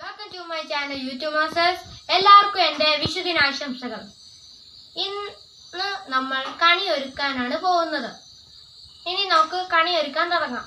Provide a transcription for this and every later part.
Welcome to my channel YouTube എല്ലാവർക്കും എന്റെ വിഷുദിനാശംസകൾ ഇന്ന് നമ്മൾ കണി ഒരുക്കാനാണ് പോകുന്നത്. ഇനി നമുക്ക് കണി ഒരുക്കാൻ തുടങ്ങാം.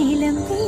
சிலம்பே